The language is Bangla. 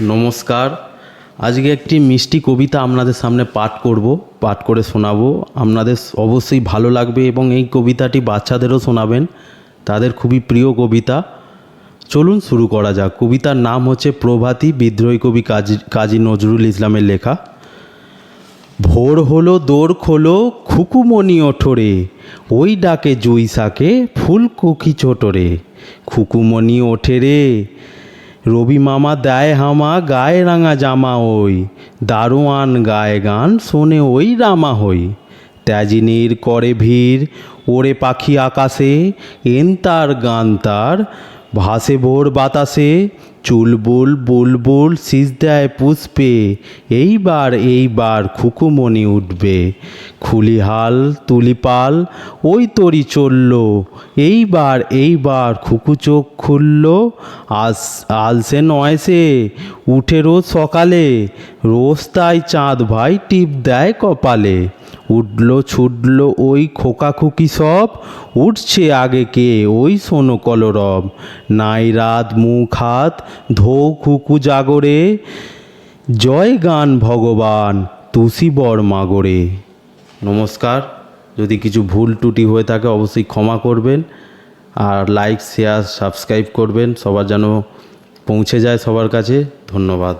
নমস্কার। আজকে একটি মিষ্টি কবিতা আপনাদের সামনে পাঠ করব, পাঠ করে শোনাবো। আপনাদের অবশ্যই ভালো লাগবে এবং এই কবিতাটি বাচ্চাদেরও শোনাবেন। তাদের খুবই প্রিয় কবিতা। চলুন শুরু করা যাক। কবিতার নাম হচ্ছে প্রভাতী, বিদ্রোহী কবি কাজী কাজী নজরুল ইসলামের লেখা। ভোর হলো, দোর খোলো, খুকুমণি ওঠরে। ওই ডাকে জুই শাকে, ফুলকুকি ছোটরে। খুকুমণি ওঠে রে। রবি মামা দেয় হামা, গায়ে রাঙা জামা ওই। দারোয়ান গায়ে গান, শোনে ওই রামা হই। ত্যাজিনীর করে ভিড় ওরে পাখি আকাশে, এন তার গান তার, ভাসে ভোর বাতাসে চুলবুল, বুলবুল শীষ দেয় পুষ্পে, এইবার এইবার খুকুমণি উঠবে। খুলিহাল, তুলিপাল, ওই তরি চলল, এইবার এইবার খুকু চোখ খুলল। আস আলসে নয় সে, উঠে রোজ সকালে, রোজ তাই চাঁদ ভাই টিপ দেয় কপালে। উঠল ছুটল ওই খোকাখুকি সব উঠছে আগে কে ওই সোনো কলরব। নাই রাত মুখ হাত ধো খুকু জাগরে, জয় গান ভগবান তুসি বর মাগরে। নমস্কার, যদি কিছু ভুল ত্রুটি হয়ে থাকে অবশ্যই ক্ষমা করবেন আর লাইক, শেয়ার, সাবস্ক্রাইব করবেন, সবার যেন পৌঁছে যায় সবার কাছে। ধন্যবাদ।